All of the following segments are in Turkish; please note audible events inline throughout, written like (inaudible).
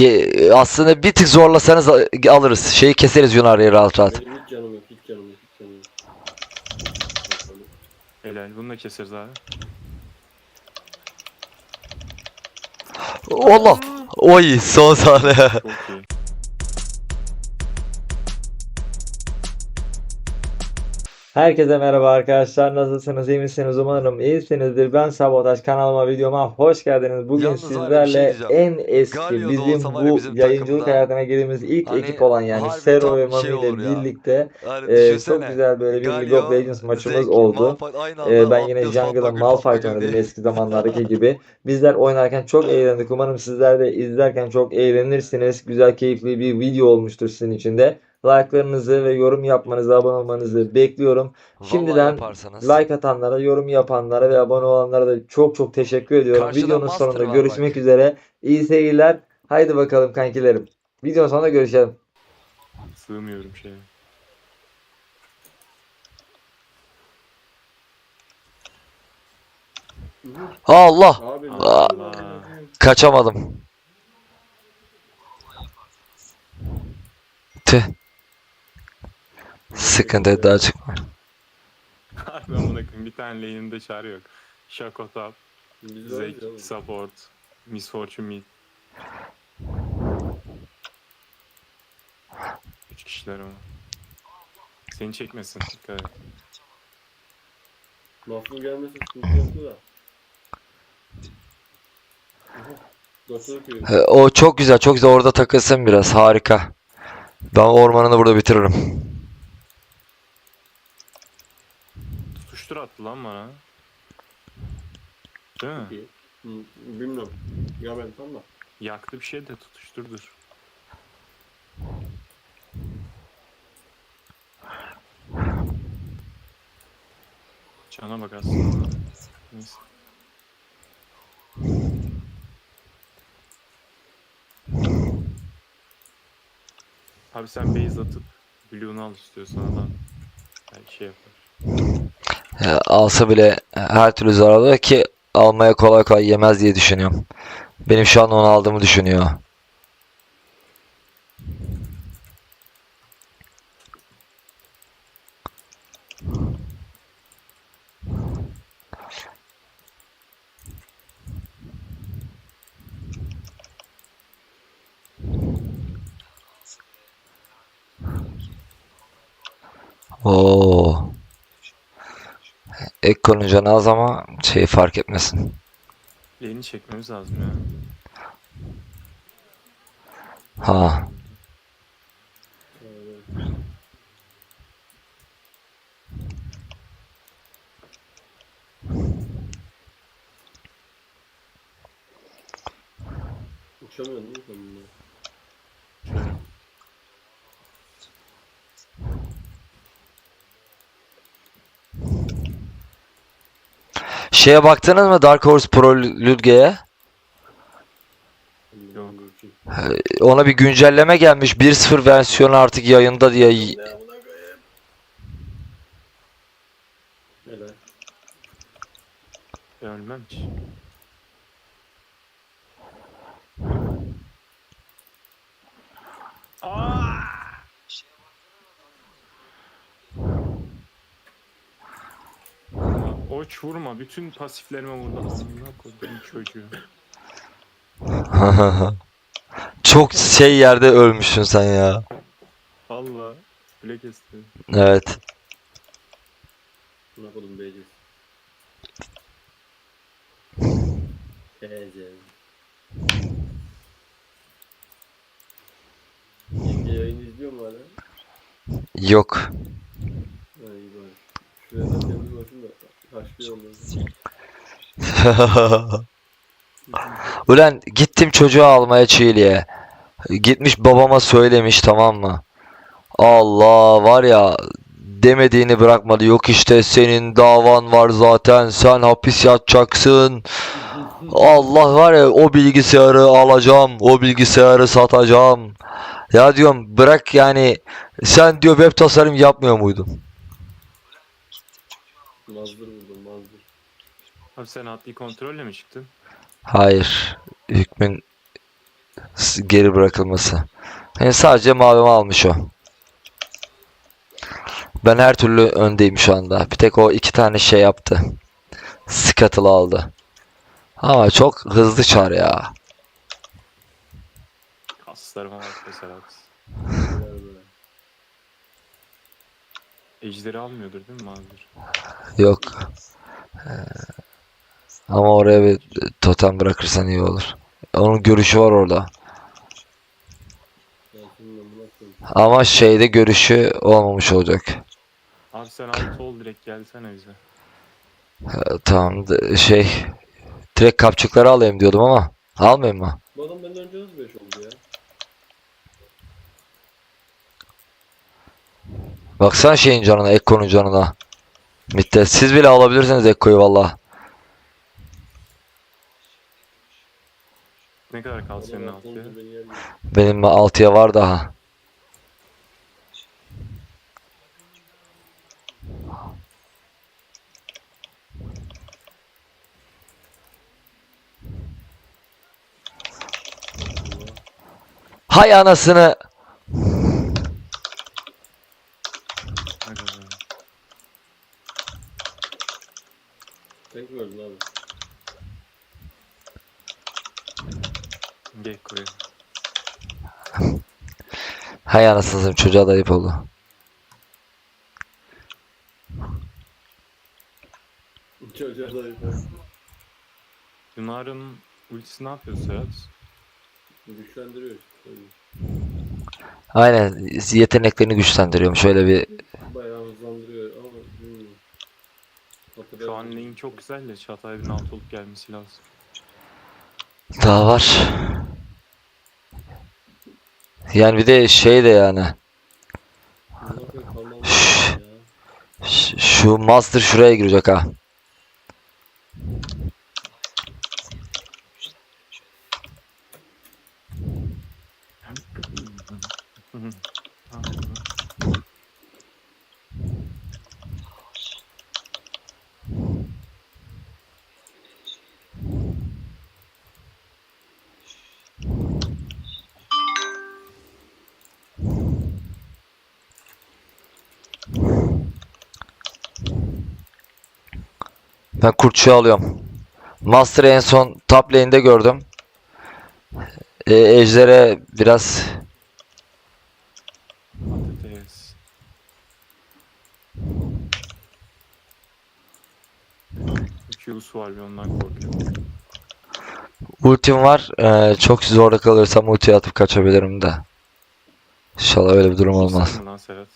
Ge- aslında bir tık zorlasanız alırız. Şeyi keseriz Yunar'ı rahat rahat. Benim hiç canım yok, hiç canım yok, hiç canım yok. Bakalım. Helal. Bunu da keseriz abi. Allah! Oy son saniye. Çok iyi. Herkese merhaba arkadaşlar. Nasılsınız? iyi misiniz? Umarım iyisinizdir. Ben Sabotaj kanalıma videoma hoş geldiniz. Bugün Yalnız bir sizlerle şey en eski Galio'da bizim bu bizim yayıncılık takımda, hayatına girdiğimiz ilk hani ekip olan yani Sero ve bir Mami şey ile birlikte Yani e, çok güzel böyle bir League Galio, of Legends maçımız Zek, oldu. Malphite Ee, ben yine Jungle'da Malphite oynadım eski zamanlardaki gibi. Bizler oynarken çok (laughs) eğlendik. Umarım sizler de izlerken çok eğlenirsiniz. Güzel, keyifli bir video olmuştur sizin için de. Like'larınızı ve yorum yapmanızı, abone olmanızı bekliyorum. Vallahi Şimdiden yaparsanız. like atanlara, yorum yapanlara ve abone olanlara da çok çok teşekkür ediyorum. Karşıda Videonun sonunda görüşmek bak. üzere. İyi seyirler. Haydi bakalım kankilerim. Videonun sonunda görüşelim. Sığmıyorum şeye. Allah! Abi, Aa. Kaçamadım. Tüh. Sıkıntı daha çıkma. Harbi amına koyayım. Bir tane lane'inde çare yok. Shaco top, Zek support, Miss Fortune mid. Üç kişiler ama. Seni çekmesin. Dikkat et. Mahsun gelmesi sıkıntı yoktu da. Köyü. He, O çok güzel, çok güzel. Orada takılsın biraz. Harika. Ben ormanını burada bitiririm. Attı lan bana. Değil mi? İyi. Bilmiyorum. Ya ben tam da. Yaktı bir şey de tutuşturdur. Cana bak aslında. Neyse. Abi sen base atıp Blue'unu al istiyorsan adam. Belki şey yapar. He, Alsa bile her türlü zararlı ki almaya kolay kolay yemez diye düşünüyorum. Benim şu an onu aldığımı düşünüyor. Oo. Ek konunca az ama şey fark etmesin. Lane'i çekmemiz lazım ya. Ha. Evet. Uçamıyorsun değil mi sen bununla? Şöyle. Şeye baktınız mı Dark Horse Pro? Yok. Ona bir güncelleme gelmiş. 1.0 versiyonu artık yayında diye. Ölmem. Aa! Oç vurma. Bütün pasiflerime vurdu. Amına koydum çocuğu. (laughs) Çok şey yerde ölmüşsün sen ya. Valla. Bile kesti. Evet. Buna kodum beyeceğiz. Beyeceğiz. Yenge yayını izliyor mu hala? Yok. İyi bari. Şuraya da onları. (laughs) Ulan gittim çocuğu almaya Çiğli'ye. Gitmiş babama söylemiş tamam mı? Allah var ya demediğini bırakmadı. Yok işte senin davan var zaten sen hapis yatacaksın. Allah var ya o bilgisayarı alacağım. O bilgisayarı satacağım. Ya diyorum bırak yani sen diyor web tasarım yapmıyor muydun? Abi sen adli kontrolle mi çıktın? Hayır. Hükmün s- geri bırakılması. Yani sadece mavimi almış o. Ben her türlü öndeyim şu anda. Bir tek o iki tane şey yaptı. Scuttle aldı. Ama çok hızlı çar ya. Kaslarıma bak (laughs) be Serhat. Ejderi almıyordur değil mi Mazur? Yok. Ee, ama oraya bir totem bırakırsan iyi olur. Onun görüşü var orada. Ama şeyde görüşü olmamış olacak. Abi sen altı ol direkt gelsene bize. Ee, tamam şey direkt kapçıkları alayım diyordum ama almayayım mı? Bu adam benden önce nasıl 5 oldu ya? Baksana şeyin canına, Ekko'nun canına. Mitte. Siz bile alabilirsiniz Ekko'yu valla. Ne kadar kaldı senin altıya? Benim 6'ya var daha. Hay anasını. Hadi be. Tek mi öldün abi? Gel buraya. Hay anasını çocuğa da ayıp oldu. Çocuğa da yapar. Yunar'ın ultisi ne yapıyor Serhat? Güçlendiriyor. Aynen yeteneklerini güçlendiriyorum. Şöyle bir Bayağı hızlandırıyor ama bilmiyorum. Şu an lane çok güzel de Çatay bir altı olup gelmesi lazım. daha var. Yani bir de şey de yani. Amına koyayım, kalmam Şşş. lazım ya. Ş- Şu master şuraya girecek ha. Ben kurtçuyu alıyorum. Master'ı en son top lane'de gördüm. E, Ejder'e biraz. Q'su var bir ondan korkuyorum. ultim var. E, çok zorda kalırsam ulti atıp kaçabilirim de. İnşallah öyle bir durum olmaz. Sen mi lan Serhat?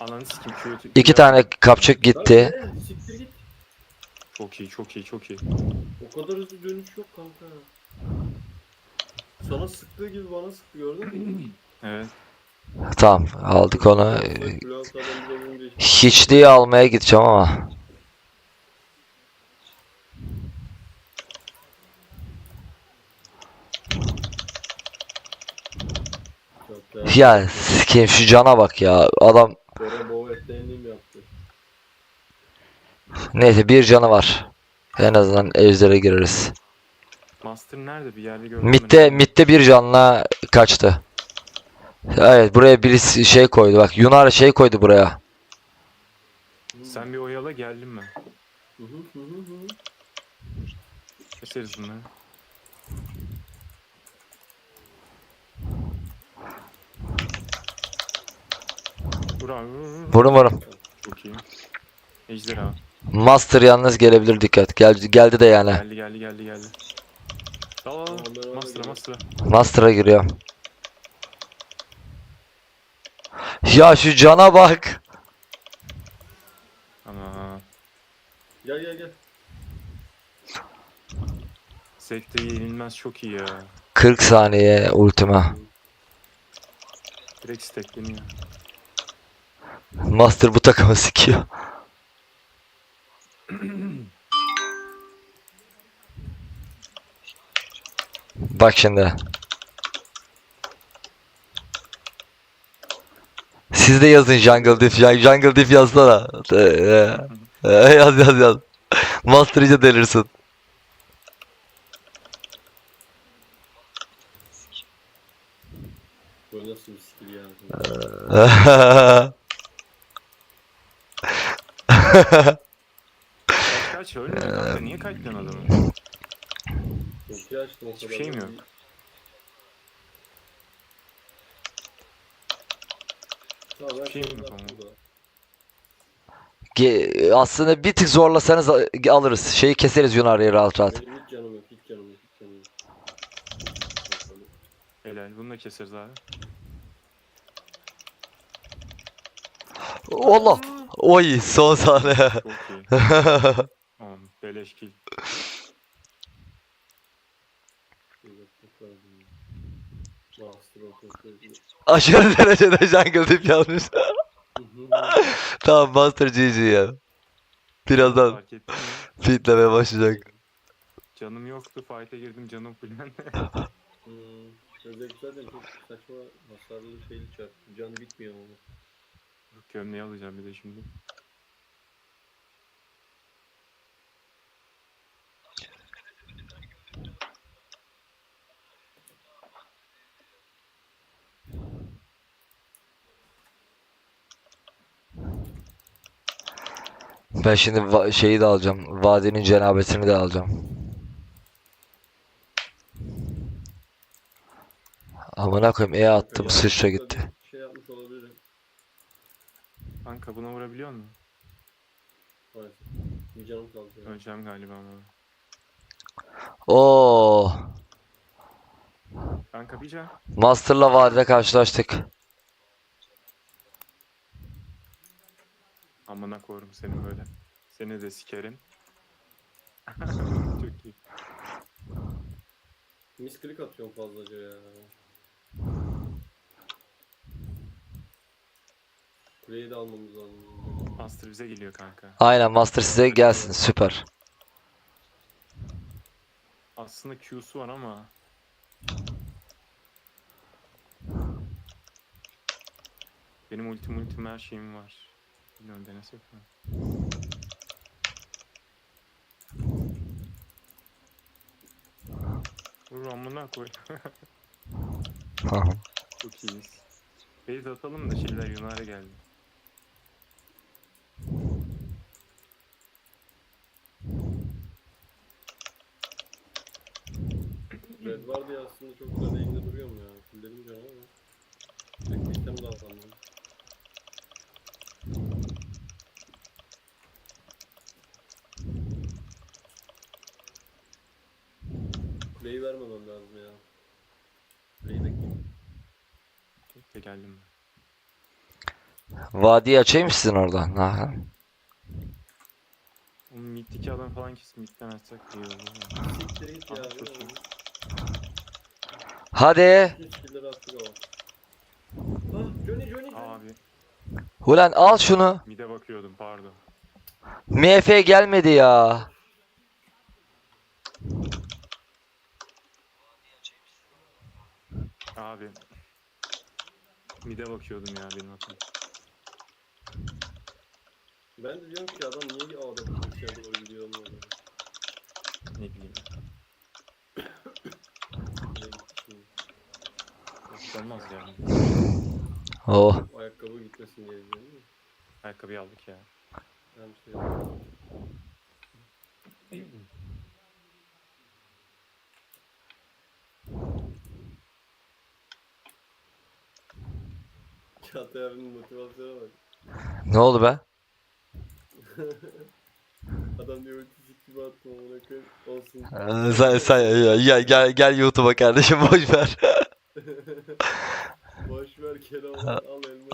Ananı sikim Q. İki tane kapçık gitti. Lan ne? Siktir git. Çok iyi çok iyi çok iyi. O kadar hızlı dönüş yok kanka. Sana sıktığı gibi bana sıktı gördün mü? (clears throat) Evet. Tamam aldık onu. Hiçliği almaya gideceğim ama. Ya sikeyim şu cana bak ya. Adam Bora Bova etlerini mi yaptı? Neyse bir canı var. En azından ejder'e gireriz. Master nerede bir yerde gördüm. Mitte mitte bir canla kaçtı. Evet buraya birisi şey koydu bak Yunar şey koydu buraya. Sen bir oyala geldin mi? Hı hı hı hı hı. Keseriz bunları. Vurun vurun. Çok iyi. Ejderha. Master yalnız gelebilir dikkat. Gel, geldi de yani. Geldi geldi geldi geldi. Al al al. Master'a master'a. Master'a giriyor. Ya şu cana bak. Ana. Gel gel gel. Sekte yenilmez çok iyi ya. 40 saniye ultima. Direkt stackleniyor. Master bu takımı sikiyor. (clears throat) Bak şimdi. Siz de yazın Jungle Diff. Jung- Jungle Diff yazsana. Ee, ee, (laughs) yaz yaz yaz. Master iyice delirsin. (laughs) (laughs) Bu nasıl bir skill ya? Kaç kaç ölmüyor kanka. Niye kayıtlıyorsun adamı? Ulti açtım o Hiçbir kadar. şey mi da yok? Tamam ben Hiçbir şey mi şey yok ama? Ge- Aslında bir tık zorlasanız a- alırız. Şeyi keseriz Yunar'ı rahat rahat. Benim hiç canım yok, hiç canım yok, hiç canım yok. Helal. Bunu da keseriz abi. Allah. Oy son saniye. Çok iyi. (laughs) Tamam. Beleş kill. Şöyle yapmak lazım ya. Master of Hope. Aşırı derecede jungle tip yazmış. tamam Master GG ya. Birazdan Fark fitlemeye başlayacak. Canım yoktu. Fight'e girdim. Canım fullendi. Hmm, özellikle zaten çok saçma hasarlı şeyli çarp. Can bitmiyor ama. Gömleği alacağım bir de şimdi. Ben şimdi va- şeyi de alacağım. Vadinin cenabesini de alacağım. Amına koyayım E attım sıçra gitti. Şey yapmış olabilirim. Kanka buna vurabiliyor musun? Bir canım kaldı ya. Öleceğim galiba ama. Oo, Kanka bir can. Master'la vadide karşılaştık. Amına koyarım seni böyle. Seni de sikerim. (laughs) Çok iyi. Misklik atıyorum fazlaca ya. Kuleyi de almamız lazım. Master bize geliyor kanka. Aynen Master size gelsin süper. Aslında Q'su var ama benim ultim ultim her şeyim var. Bilmiyorum denesek mi? Vur amına koy. Çok iyiyiz. Base atalım da şeyler Yunar'a geldi. Red var diye aslında çok güzel eğimde duruyorum ya. Fullerim canım ama. Tek bir item daha atalım. Vermemem lazım ya. De kim? Bekle geldim. Vadiyi açayım mı sizin oradan? Ha. O middeki adam falan kesin midden açsak iyi olur. ya. Siktir git ya. Ah, ne çok iyi. oldu? Hadi. Bütün skill'leri attık ama. Ah Johnny Johnny Johnny. Abi Ulan al şunu. mide bakıyordum pardon. MF gelmedi ya. Abi mide bakıyordum ya benim hatım. Ben de diyorum ki adam niye A'da bu işe doğru gidiyor anlamadım. Ne bileyim. Olmaz yani. Oh. Ayakkabı gitmesin diye değil mi? Ayakkabıyı aldık ya. Ben bir şey yapmadım. Çağatay abinin motivasyona bak. Ne oldu be? (laughs) Adam diyor ulti sik gibi attım amına koyayım. Olsun. Ee, Sen, sen ya, gel gel YouTube'a kardeşim (laughs) boş ver. (laughs) Boş ver Kenan al elma.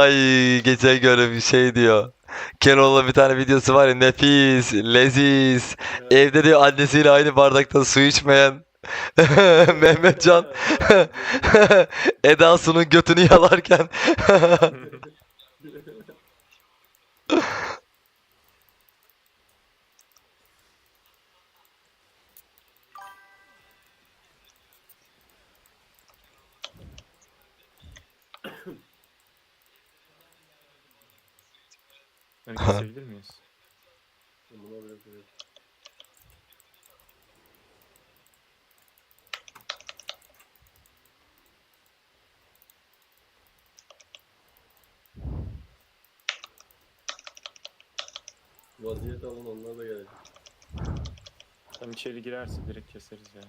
Ay geçen göre bir şey diyor. Keloğlan'ın bir tane videosu var ya nefis, leziz. Evde diyor annesiyle aynı bardaktan su içmeyen (laughs) Mehmetcan (laughs) Eda Su'nun götünü yalarken (laughs) Beni kesebilir miyiz? Buna bırakıyorum. Vaziyet alın onlar da gelecek. Sen içeri girerse direkt keseriz ya.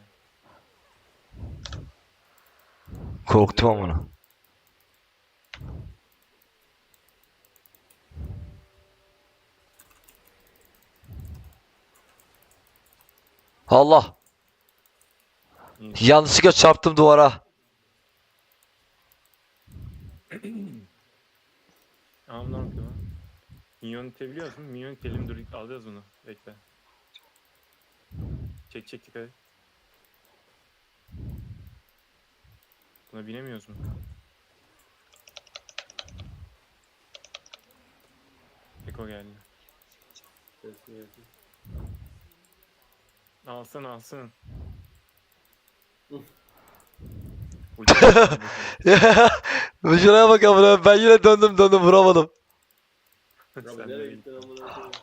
Korktum amına. Allah. Yanlışlıkla çarptım duvara. (clears throat) Lan? Minyon itebiliyor musun? Minyon itelim dur alacağız bunu. Bekle. Çek çek dikkat et. Buna binemiyoruz mu? Eko geldi. Alsın alsın. Şuraya bak amına ben yine döndüm döndüm vuramadım. Nereye gittin amına koyayım?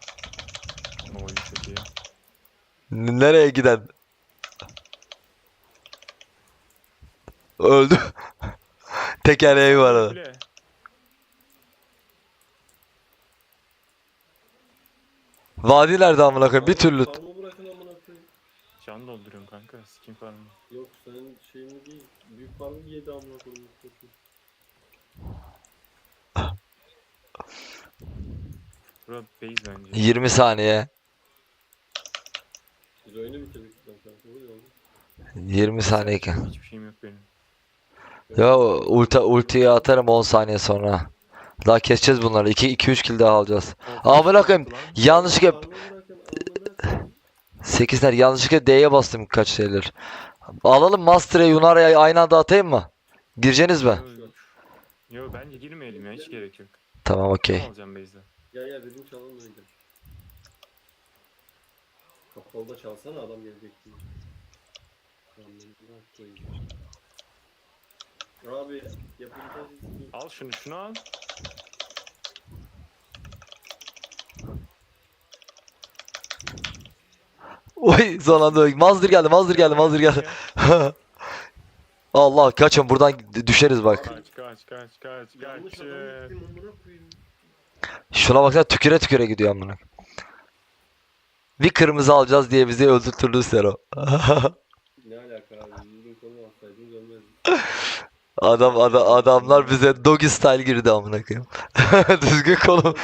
Oy çok iyi. N- Nereye giden? Öldü. (laughs) Tekerleği var arada. Bile. Vadi nerede amına koyayım? Bir türlü. Farmı bırakın amına koyayım. Can dolduruyorum kanka. Skin farmı. Yok senin şeyini giy. Büyük farmı yedi amına koyayım. Bura base bence. 20 saniye. Biz oyunu bitirdik lan kanka. Ne oluyor oğlum? 20 saniyeyken. Hiçbir şeyim yok benim. Ya ulti ultiyi atarım 10 saniye sonra. Daha keseceğiz bunları. 2 2 3 kill daha alacağız. Amına koyayım. Yanlışlıkla Farmı bırakın amına 8 ner yanlışlıkla D'ye bastım kaç şeyler. Alalım Master'e Yunar'a aynı anda atayım mı? Gireceğiniz mi? Yo bence girmeyelim ya hiç gerek yok. Tamam okey. alacağım base'den? Gel gel birini çalalım da gidelim. Kapalıda çalsana adam gelecek diye. Abi yapacağız. Al şunu şunu al. Oy son anda Mazdır geldi Mazdır geldi Mazdır geldi. (laughs) Allah kaçın buradan düşeriz bak. Kaç kaç kaç kaç Yanlış kaç. adamı gittim amına koyayım. Şuna baksana tüküre tüküre gidiyor amına. Bir kırmızı alacağız diye bizi öldürtürdü Sero. (laughs) Ne alaka abi? Dönmezdim. (laughs) Adam, adam adamlar bize doggy style girdi amına koyayım. (laughs) Düzgün kolum.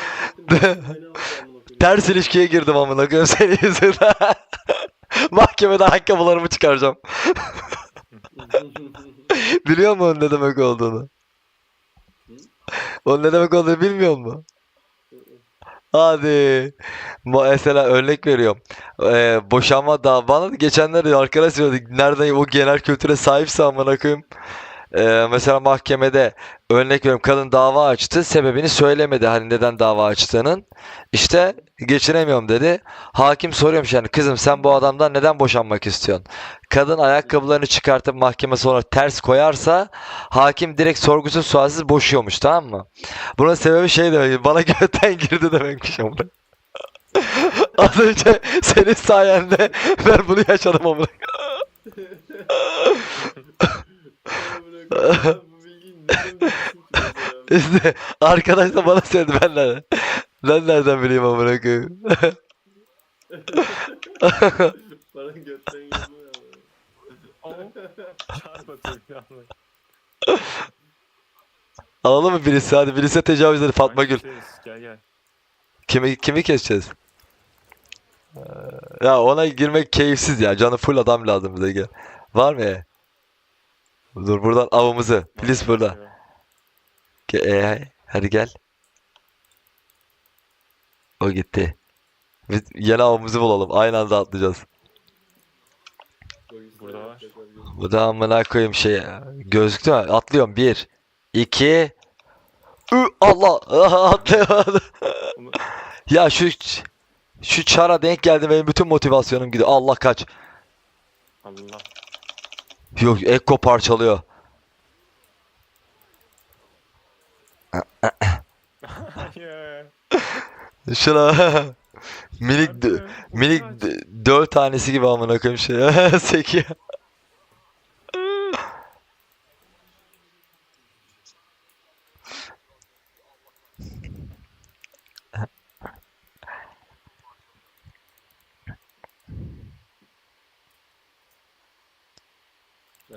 Ters ilişkiye girdim amına koyayım senin yüzünden. Mahkemede ayakkabılarımı çıkaracağım. Biliyor musun ne demek olduğunu? Onun ne demek olduğunu bilmiyor musun? Bu- Mesela örnek veriyorum. Ee, boşanma da bana da geçenlerde arkadaş söyledi. Nereden o genel kültüre sahipse amına koyayım. Ee, mesela mahkemede örnek veriyorum kadın dava açtı. Sebebini söylemedi hani neden dava açtığının. İşte geçiremiyorum dedi. Hakim soruyormuş yani kızım sen bu adamdan neden boşanmak istiyorsun? Kadın ayakkabılarını çıkartıp mahkeme sonra ters koyarsa hakim direkt sorgusuz sualsiz boşuyormuş tamam mı? Bunun sebebi şey demek (laughs) bana götten girdi demekmiş amına. (laughs) Az önce senin sayende (laughs) ben bunu yaşadım amına. (laughs) İşte arkadaş da bana söyledi ben nereden? Ben nereden bileyim amına koyayım? (laughs) Bana götten yazıyor. Alalım mı birisi? Hadi birisi tecavüz dedi Fatma Gül. Gel gel. Kimi kimi keseceğiz? Ee, Ya ona girmek keyifsiz ya. Canı full adam lazım bize gel. Var mı? Dur buradan avımızı. Please burada. Ge- e, hadi gel. O gitti. Biz yeni avımızı bulalım. Aynı anda atlayacağız. Burada var. Bu da amına koyayım şey ya. Gözüktü mü? Atlıyorum. Bir. iki. Ü, Allah. (laughs) Atlayamadım. Ya şu şu çara denk geldi benim bütün motivasyonum gidiyor. Allah kaç. Allah. Yok Ekko parçalıyor. Şuna minik minik kaç. d- döl tanesi gibi amına koyayım şey. (laughs) Sekiyor.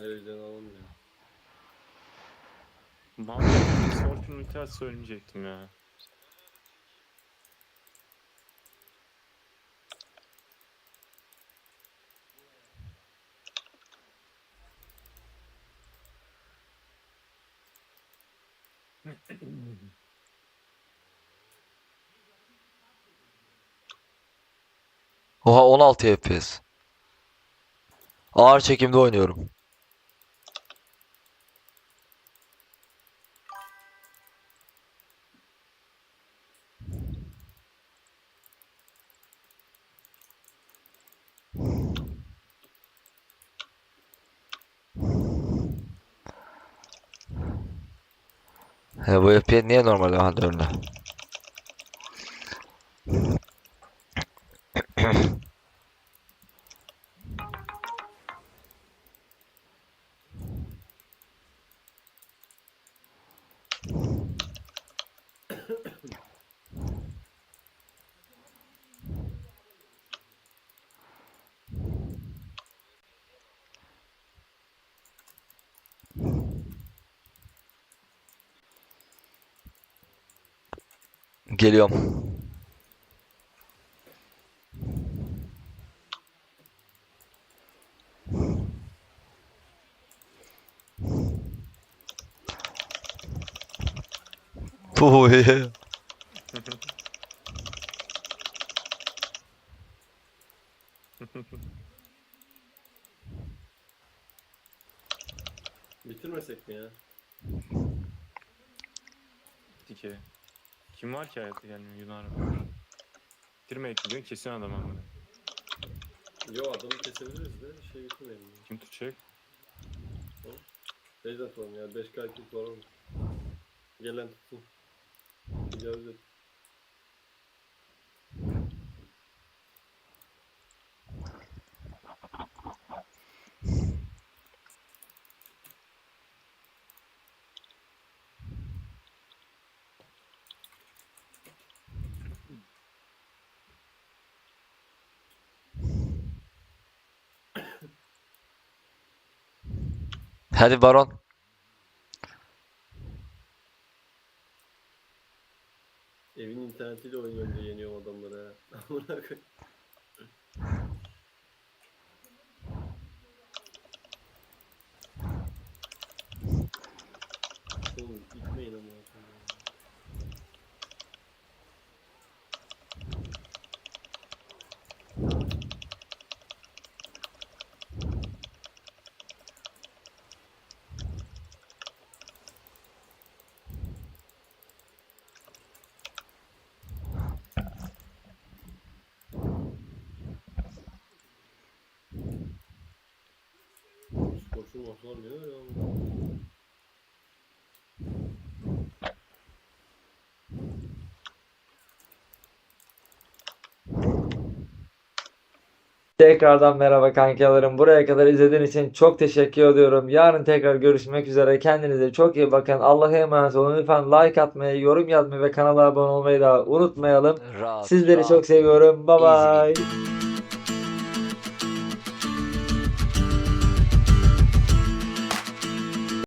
Ben heyecan alamam ya. Mahmut Fortune ulti söylemeyecektim ya. Oha 16 FPS. Ağır çekimde oynuyorum. He bu FPS niye normal halde öyle? Geliyorum. Puh. Bitirmesek mi ya? Dike. Kim var ki hayatta gelmiyor Yunan var. Bitirmek gidiyor kesin adam ama. Yo adamı kesebiliriz de şey bitirmeyelim. ya. Kim tutacak? Teyze atalım ya 5k kill var oğlum. Gelen tutsun. Tecavüz et. Hadi Baron. Evin internetiyle oynuyorum diye yeniyorum (laughs) koyayım. Ne öyle ama. Tekrardan merhaba kankalarım. Buraya kadar izlediğin için çok teşekkür ediyorum. Yarın tekrar görüşmek üzere. Kendinize çok iyi bakın. Allah'a emanet olun. Lütfen like atmayı, yorum yazmayı ve kanala abone olmayı da unutmayalım. Rahat, Sizleri rahat. çok seviyorum. Bye bye.